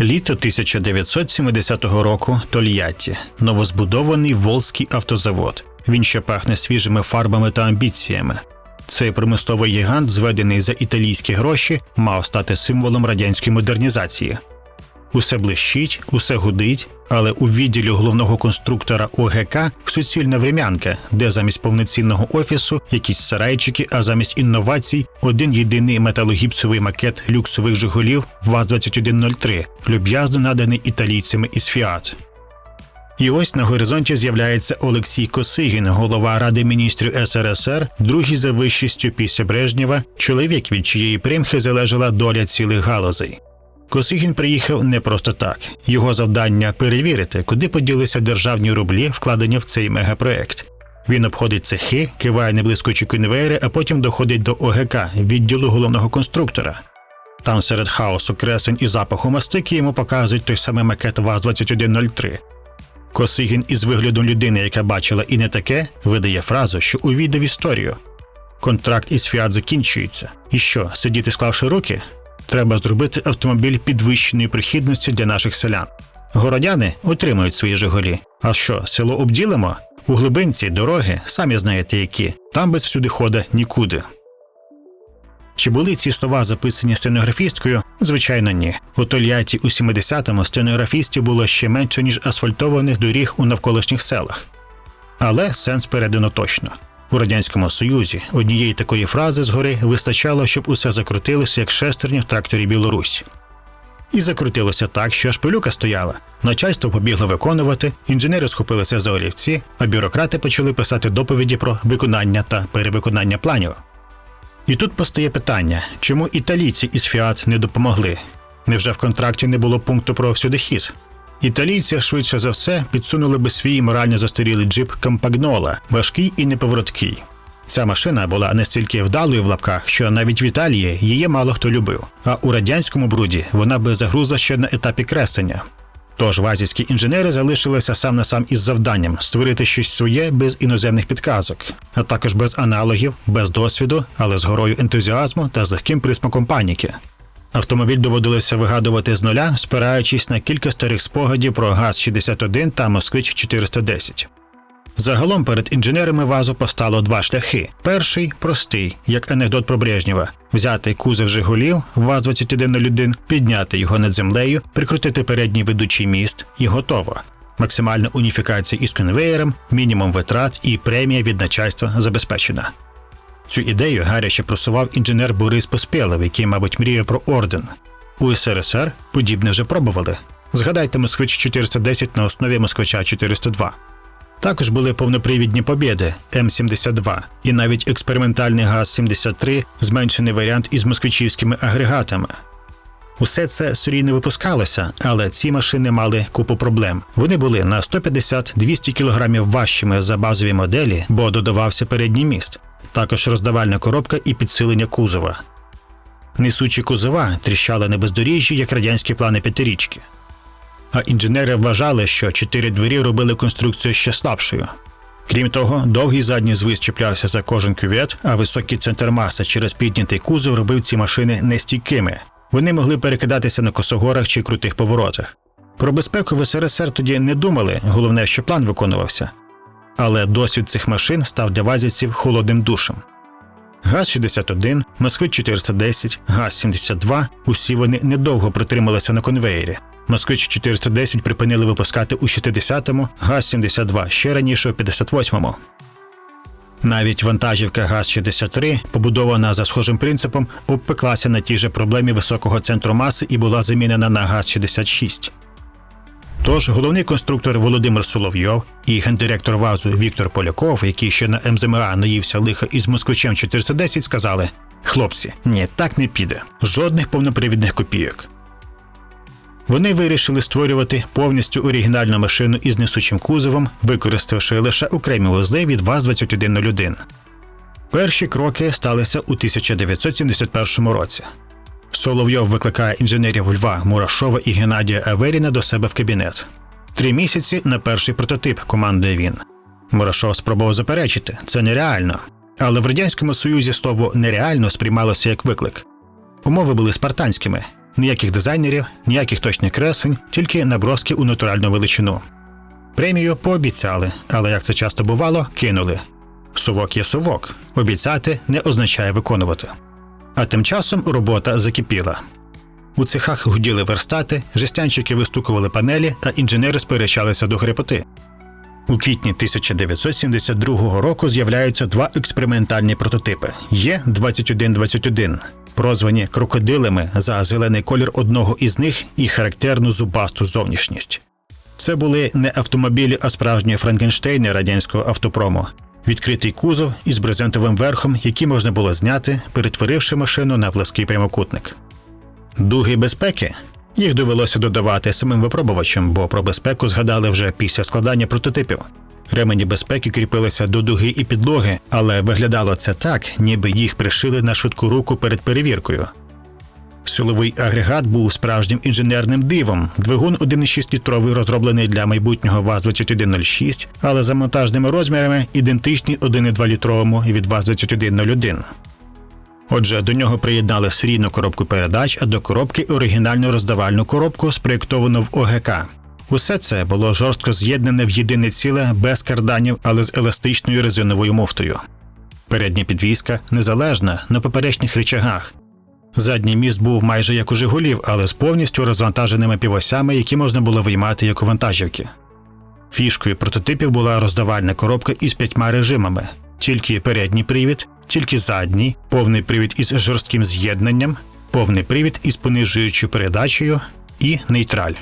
Літо 1970 року Тольятті, новозбудований Волзький автозавод. Він ще пахне свіжими фарбами та амбіціями. Цей промисловий гігант, зведений за італійські гроші, мав стати символом радянської модернізації. Усе блищить, усе гудить, але у відділі головного конструктора ОГК суцільна врем'янка, де замість повноцінного офісу якісь сарайчики, а замість інновацій один єдиний металогіпсовий макет люксових жигулів ВАЗ-2103, люб'язно наданий італійцями із Фіат. І ось на горизонті з'являється Олексій Косигін, голова Ради міністрів СРСР, другий за вищістю після Брежнєва, чоловік, від чиєї примхи залежала доля цілих галузей. Косигін приїхав не просто так. Його завдання перевірити, куди поділися державні рублі, вкладені в цей мегапроект. Він обходить цехи, киває неблискучі конвейери, а потім доходить до ОГК відділу головного конструктора. Там серед хаосу кресень і запаху мастики йому показують той самий макет ВАЗ-2103. Косигін із виглядом людини, яка бачила і не таке, видає фразу, що увійде в історію. Контракт із Фіат закінчується. І що, сидіти склавши руки? Треба зробити автомобіль підвищеної прихідності для наших селян. Городяни отримують свої Жигулі. А що, село обділимо? У глибинці дороги, самі знаєте які, там без всюди хода нікуди. Чи були ці слова записані стенографісткою? Звичайно, ні. У Тольятті у 70-му стенографістів було ще менше, ніж асфальтованих доріг у навколишніх селах. Але сенс передано точно. У радянському союзі однієї такої фрази згори вистачало, щоб усе закрутилося як шестерня в тракторі Білорусь. І закрутилося так, що аж пилюка стояла. Начальство побігло виконувати, інженери схопилися за олівці, а бюрократи почали писати доповіді про виконання та перевиконання планів. І тут постає питання, чому італійці із Фіат не допомогли? Невже в контракті не було пункту про всюдихід? Італійці швидше за все підсунули би свій морально застарілий джип Кампагнола, важкий і неповороткий. Ця машина була настільки вдалою в лапках, що навіть в Італії її мало хто любив, а у радянському бруді вона би загрузла ще на етапі креслення. Тож вазівські інженери залишилися сам на сам із завданням створити щось своє без іноземних підказок, а також без аналогів, без досвіду, але з горою ентузіазму та з легким присмаком паніки. Автомобіль доводилося вигадувати з нуля, спираючись на кілька старих спогадів про ГАЗ-61 та Москвич-410. Загалом перед інженерами вазу постало два шляхи. Перший простий, як анекдот про Брежнєва. взяти кузов Жигулів ВАЗ-2101, підняти його над землею, прикрутити передній ведучий міст і готово. Максимальна уніфікація із конвеєром, мінімум витрат і премія від начальства забезпечена. Цю ідею гаряче просував інженер Борис Поспєлов, який, мабуть, мріяв про орден. У СРСР подібне вже пробували. Згадайте москвич 410 на основі москвича 402. Також були повнопривідні побєди М-72 і навіть експериментальний ГАЗ-73, зменшений варіант із москвичівськими агрегатами. Усе це серійно випускалося, але ці машини мали купу проблем. Вони були на 150-200 кг важчими за базові моделі, бо додавався передній міст, також роздавальна коробка і підсилення кузова. Несучі кузова тріщали на бездоріжжі, як радянські плани п'ятирічки. А інженери вважали, що чотири двері робили конструкцію ще слабшою. Крім того, довгий задній звис чіплявся за кожен кювет, а високий центр маси через піднятий кузов робив ці машини нестійкими. Вони могли перекидатися на косогорах чи крутих поворотах. Про безпеку в СРСР тоді не думали, головне, що план виконувався. Але досвід цих машин став для вазівців холодним душем. ГАЗ-61, Москвич 410, ГАЗ-72 усі вони недовго протрималися на конвеєрі. Москвич 410 припинили випускати у 60-му, ГАЗ-72 ще раніше у 58-му. Навіть вантажівка ГАЗ-63, побудована за схожим принципом, обпеклася на тій же проблемі високого центру маси і була замінена на ГАЗ-66. Тож головний конструктор Володимир Соловйов і гендиректор ВАЗу Віктор Поляков, який ще на МЗМА наївся лиха із москвичем 410, сказали: хлопці, ні, так не піде. Жодних повнопривідних копійок. Вони вирішили створювати повністю оригінальну машину із несучим кузовом, використавши лише окремі вузли від ВАЗ-2101. Перші кроки сталися у 1971 році. Соловйов викликає інженерів Льва Мурашова і Геннадія Аверіна до себе в кабінет. Три місяці на перший прототип, командує він. Мурашов спробував заперечити це нереально. Але в Радянському Союзі слово нереально сприймалося як виклик. Умови були спартанськими. ніяких дизайнерів, ніяких точних кресень, тільки наброски у натуральну величину. Премію пообіцяли, але як це часто бувало, кинули. Совок є совок. Обіцяти не означає виконувати. А тим часом робота закипіла. У цехах гуділи верстати, жестянчики вистукували панелі, а інженери сперечалися до грепоти. У квітні 1972 року з'являються два експериментальні прототипи Є 2121 прозвані крокодилами за зелений колір одного із них і характерну зубасту зовнішність. Це були не автомобілі, а справжні Франкенштейни радянського автопрому. Відкритий кузов із брезентовим верхом, який можна було зняти, перетворивши машину на плаский прямокутник. Дуги безпеки їх довелося додавати самим випробувачам, бо про безпеку згадали вже після складання прототипів. Ремені безпеки кріпилися до дуги і підлоги, але виглядало це так, ніби їх пришили на швидку руку перед перевіркою. Силовий агрегат був справжнім інженерним дивом. Двигун 1,6 літровий розроблений для майбутнього ВАЗ-2106, але за монтажними розмірами ідентичний 1,2 літровому від ВАЗ-2101. Отже, до нього приєднали серійну коробку передач, а до коробки оригінальну роздавальну коробку, спроєктовану в ОГК. Усе це було жорстко з'єднане в єдине ціле без карданів, але з еластичною резиновою муфтою. Передня підвізка незалежна на поперечних речагах. Задній міст був майже як у Жигулів, але з повністю розвантаженими півосями, які можна було виймати як у вантажівки. Фішкою прототипів була роздавальна коробка із п'ятьма режимами: тільки передній привід, тільки задній, повний привід із жорстким з'єднанням, повний привід із понижуючою передачею і нейтраль.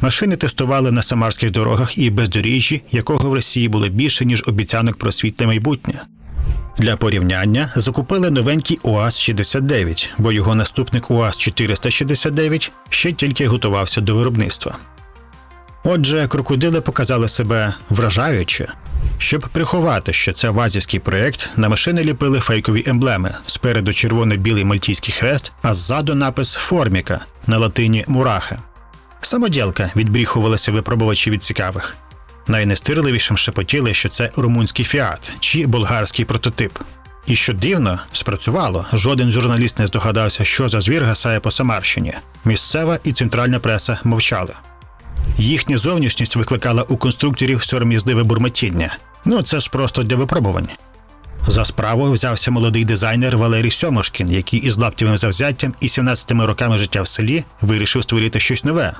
Машини тестували на самарських дорогах і бездоріжжі, якого в Росії було більше, ніж обіцянок про світле майбутнє. Для порівняння закупили новенький УАЗ-69, бо його наступник УАЗ-469 ще тільки готувався до виробництва. Отже, крокодили показали себе вражаюче. Щоб приховати, що це вазівський проєкт, на машини ліпили фейкові емблеми спереду червоно-білий мальтійський хрест, а ззаду напис Форміка на латині Мураха. Самоділка відбріхувалися випробувачі від цікавих. Найнестирливішим шепотіли, що це румунський фіат чи болгарський прототип. І що дивно, спрацювало, жоден журналіст не здогадався, що за звір гасає по Самарщині. Місцева і центральна преса мовчали. Їхня зовнішність викликала у конструкторів сором'язливе бурмотіння. Ну це ж просто для випробувань. За справу взявся молодий дизайнер Валерій Сьомошкін, який із лаптєвим завзяттям і 17 роками життя в селі вирішив створити щось нове.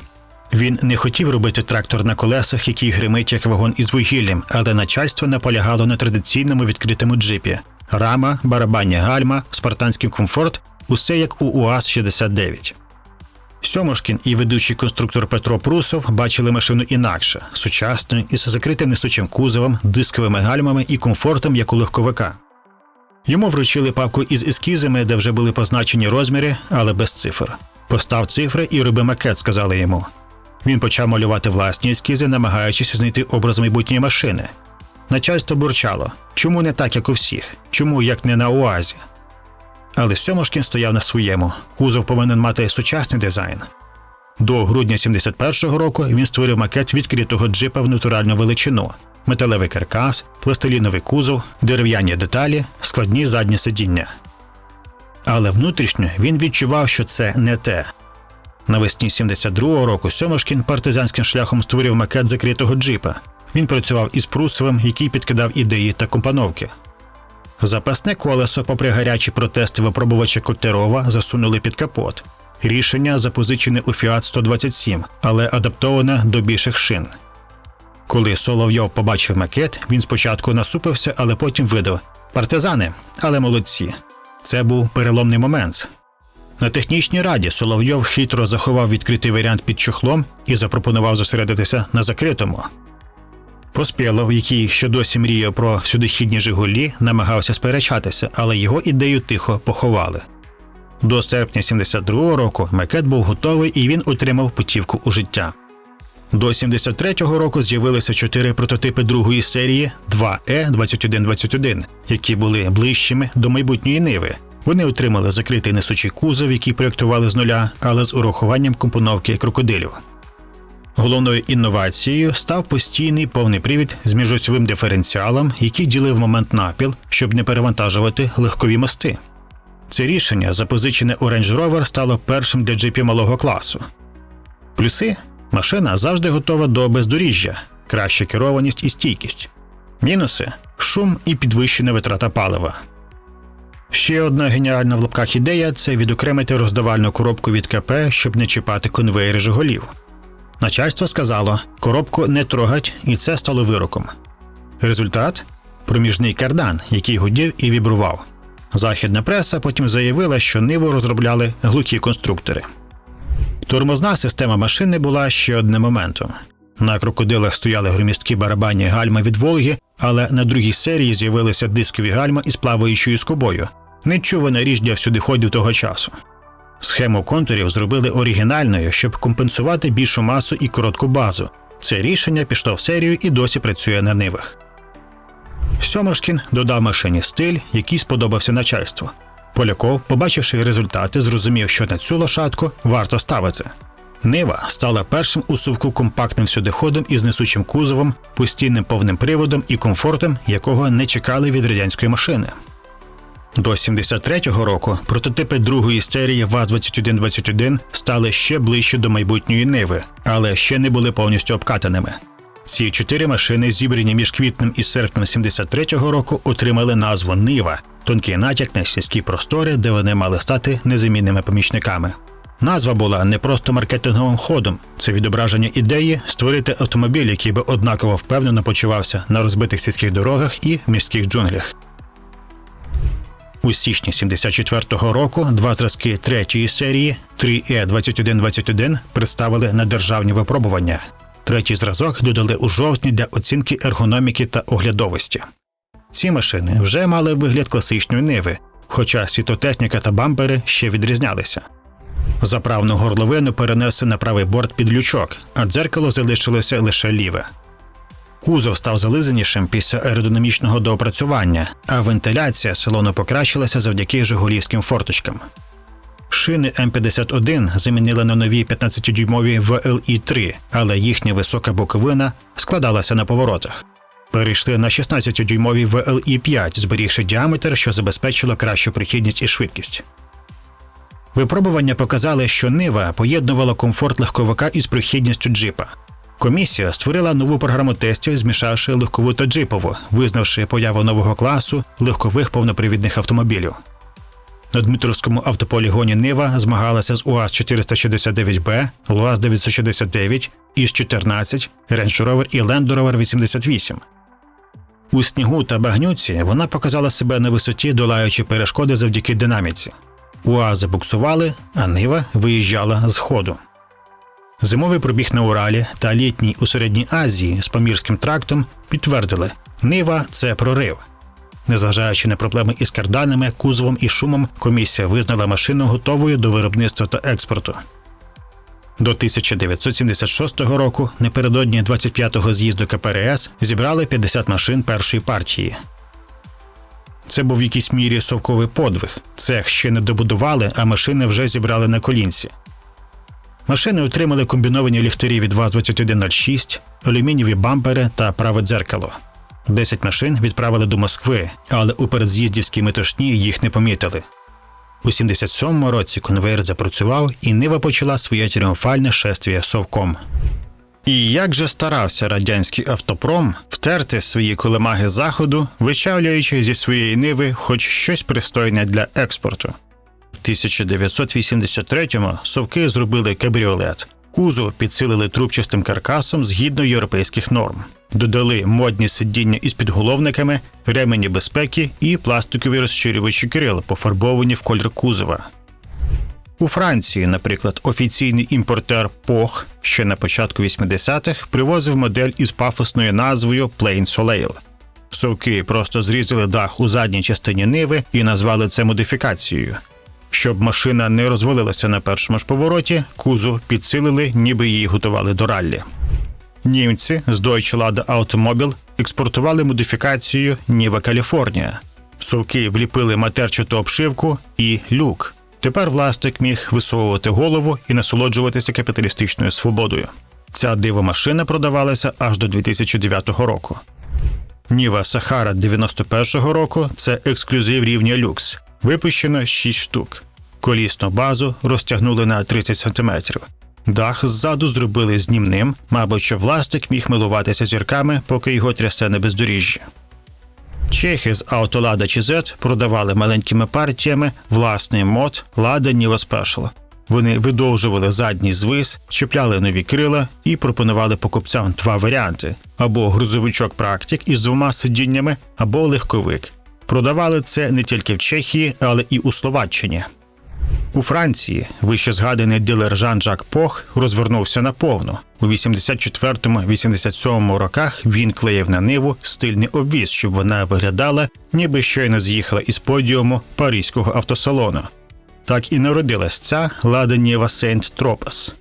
Він не хотів робити трактор на колесах, який гримить як вагон із вугіллям, але начальство наполягало на традиційному відкритому джипі: рама, барабанні гальма, спартанський комфорт усе як у УАЗ-69. Сьомошкін і ведучий конструктор Петро Прусов бачили машину інакше, сучасною, із закритим несучим кузовом, дисковими гальмами і комфортом, як у легковика. Йому вручили папку із ескізами, де вже були позначені розміри, але без цифр. Постав цифри і роби макет, сказали йому. Він почав малювати власні ескізи, намагаючись знайти образ майбутньої машини. Начальство бурчало чому не так, як у всіх? Чому як не на УАЗі? Але Сьомошкін стояв на своєму. Кузов повинен мати сучасний дизайн. До грудня 71-го року він створив макет відкритого джипа в натуральну величину, металевий каркас, пластиліновий кузов, дерев'яні деталі, складні задні сидіння. Але внутрішньо він відчував, що це не те. Навесні 72-го року Сьомошкін партизанським шляхом створив макет закритого джипа. Він працював із Прусовим, який підкидав ідеї та компоновки. Запасне колесо, попри гарячі протести випробувача Котерова, засунули під капот. Рішення запозичене у Фіат 127, але адаптоване до більших шин. Коли Соловйов побачив макет, він спочатку насупився, але потім видав партизани, але молодці. Це був переломний момент. На технічній раді Соловйов хитро заховав відкритий варіант під чохлом і запропонував зосередитися на закритому. Поспєлов, який ще досі мріяв про всюдихідні Жигулі, намагався сперечатися, але його ідею тихо поховали. До серпня 72-го року макет був готовий і він отримав путівку у життя. До 73-го року з'явилися чотири прототипи другої серії 2Е2121, які були ближчими до майбутньої ниви. Вони отримали закритий несучий кузов, який проєктували з нуля, але з урахуванням компоновки крокодилів. Головною інновацією став постійний повний привід з міжосьовим диференціалом, який ділив момент напіл, щоб не перевантажувати легкові мости. Це рішення, запозичене у Range Rover, стало першим для джипів малого класу. Плюси машина завжди готова до бездоріжжя, краща керованість і стійкість. Мінуси шум і підвищена витрата палива. Ще одна геніальна в лапках ідея це відокремити роздавальну коробку від КП, щоб не чіпати конвейери Жигулів. Начальство сказало, коробку не трогать, і це стало вироком. Результат проміжний кардан, який гудів і вібрував. Західна преса потім заявила, що ниву розробляли глухі конструктори. Тормозна система машини була ще одним моментом. На крокодилах стояли громісткі барабанні гальма від Волги, але на другій серії з'явилися дискові гальма із плаваючою скобою. Нечувана річ для всюдиходів того часу. Схему контурів зробили оригінальною, щоб компенсувати більшу масу і коротку базу. Це рішення пішло в серію і досі працює на нивах. Сьомашкін додав машині стиль, який сподобався начальству. Поляков, побачивши результати, зрозумів, що на цю лошадку варто ставити. Нива стала першим у сувку компактним всюдиходом із несучим кузовом, постійним повним приводом і комфортом, якого не чекали від радянської машини. До 73-го року прототипи другої серії ВАЗ-2121 стали ще ближче до майбутньої Ниви, але ще не були повністю обкатаними. Ці чотири машини, зібрані між квітнем і серпнем 73-го року, отримали назву Нива, тонкий натяк на сільські простори, де вони мали стати незамінними помічниками. Назва була не просто маркетинговим ходом, це відображення ідеї створити автомобіль, який би однаково впевнено почувався на розбитих сільських дорогах і міських джунглях. У січні 74-го року два зразки третьої серії 3E2121 представили на державні випробування. Третій зразок додали у жовтні для оцінки ергономіки та оглядовості. Ці машини вже мали вигляд класичної ниви, хоча світотехніка та бампери ще відрізнялися. Заправну горловину перенесли на правий борт під лючок, а дзеркало залишилося лише ліве. Кузов став зализанішим після аеродинамічного доопрацювання, а вентиляція салону покращилася завдяки жигулівським форточкам. Шини М51 замінили на нові 15-дюймові VLI-3, але їхня висока боковина складалася на поворотах. Перейшли на 16-дюймові VLI-5, зберігши діаметр, що забезпечило кращу прихідність і швидкість. Випробування показали, що Нива поєднувала комфорт легковика із прохідністю джипа. Комісія створила нову програму тестів, змішавши легкову та джипову, визнавши появу нового класу легкових повнопривідних автомобілів. На Дмитровському автополігоні Нива змагалася з УАЗ 469Б, ЛУАЗ 969, іж 14 Range Rover і Land Rover 88. У снігу та багнюці вона показала себе на висоті, долаючи перешкоди завдяки динаміці. УАЗи буксували, а Нива виїжджала з ходу. Зимовий пробіг на Уралі та літній у Середній Азії з Памірським трактом підтвердили, Нива це прорив. Незважаючи на проблеми із карданами, кузовом і шумом, комісія визнала машину готовою до виробництва та експорту. До 1976 року, напередодні 25-го з'їзду КПРС, зібрали 50 машин першої партії. Це був в якійсь мірі совковий подвиг. Цех ще не добудували, а машини вже зібрали на колінці. Машини отримали комбіновані ліхтарі від ВАЗ-2106, алюмінієві бампери та праве дзеркало. Десять машин відправили до Москви, але у передз'їздівській метушні їх не помітили. У 77-му році конвейер запрацював, і Нива почала своє тріумфальне шествіє совком. І як же старався радянський автопром втерти свої колемаги заходу, вичавлюючи зі своєї ниви хоч щось пристойне для експорту. В 1983-му совки зробили кабріолет. Кузов підсилили трубчастим каркасом згідно європейських норм. Додали модні сидіння із підголовниками, ремені безпеки і пластикові розширювачі крил, пофарбовані в колір кузова. У Франції, наприклад, офіційний імпортер Пох ще на початку 80-х привозив модель із пафосною назвою Plain Soleil. Совки просто зрізали дах у задній частині ниви і назвали це модифікацією. Щоб машина не розвалилася на першому ж повороті, кузов підсилили, ніби її готували до раллі. Німці з Deutsche Lada Automobil експортували модифікацію Ніва Каліфорнія. Совки вліпили матерчату обшивку і люк. Тепер власник міг висовувати голову і насолоджуватися капіталістичною свободою. Ця дивомашина продавалася аж до 2009 року. Ніва Сахара 91-го року це ексклюзив рівня люкс. Випущено 6 штук. Колісну базу розтягнули на 30 см. Дах ззаду зробили знімним, мабуть, щоб власник міг милуватися зірками, поки його трясе на бездоріжжі. Чехи з автолада чи Z продавали маленькими партіями власний мод Lada Niva Special. Вони видовжували задній звис, чіпляли нові крила і пропонували покупцям два варіанти: або грузовичок практик із двома сидіннями, або легковик. Продавали це не тільки в Чехії, але і у Словаччині. У Франції вище згаданий дилер Жан-Жак Пох розвернувся наповну. У 84-87 роках він клеїв на ниву стильний обвіз, щоб вона виглядала, ніби щойно з'їхала із подіуму паризького автосалону. Так і народилась ця Лада Ніва Сейнт Тропес.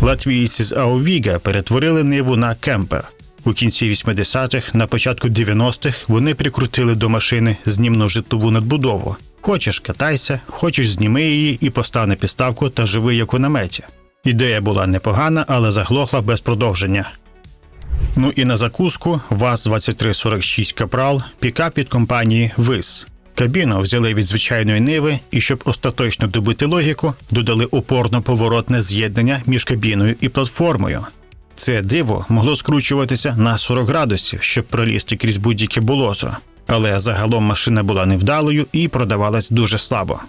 Латвійці з Аувіга перетворили ниву на кемпер. У кінці 80-х, на початку 90-х вони прикрутили до машини знімну житлову надбудову. Хочеш катайся, хочеш зніми її і постав на підставку та живи як у наметі. Ідея була непогана, але заглохла без продовження. Ну і на закуску ВАЗ-2346 Капрал пікап від компанії ВИС. Кабіну взяли від звичайної ниви і, щоб остаточно добити логіку, додали опорно-поворотне з'єднання між кабіною і платформою. Це диво могло скручуватися на 40 градусів, щоб пролізти крізь будь-яке болото. Але загалом машина була невдалою і продавалась дуже слабо.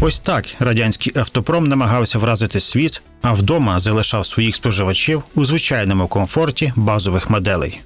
Ось так радянський автопром намагався вразити світ, а вдома залишав своїх споживачів у звичайному комфорті базових моделей.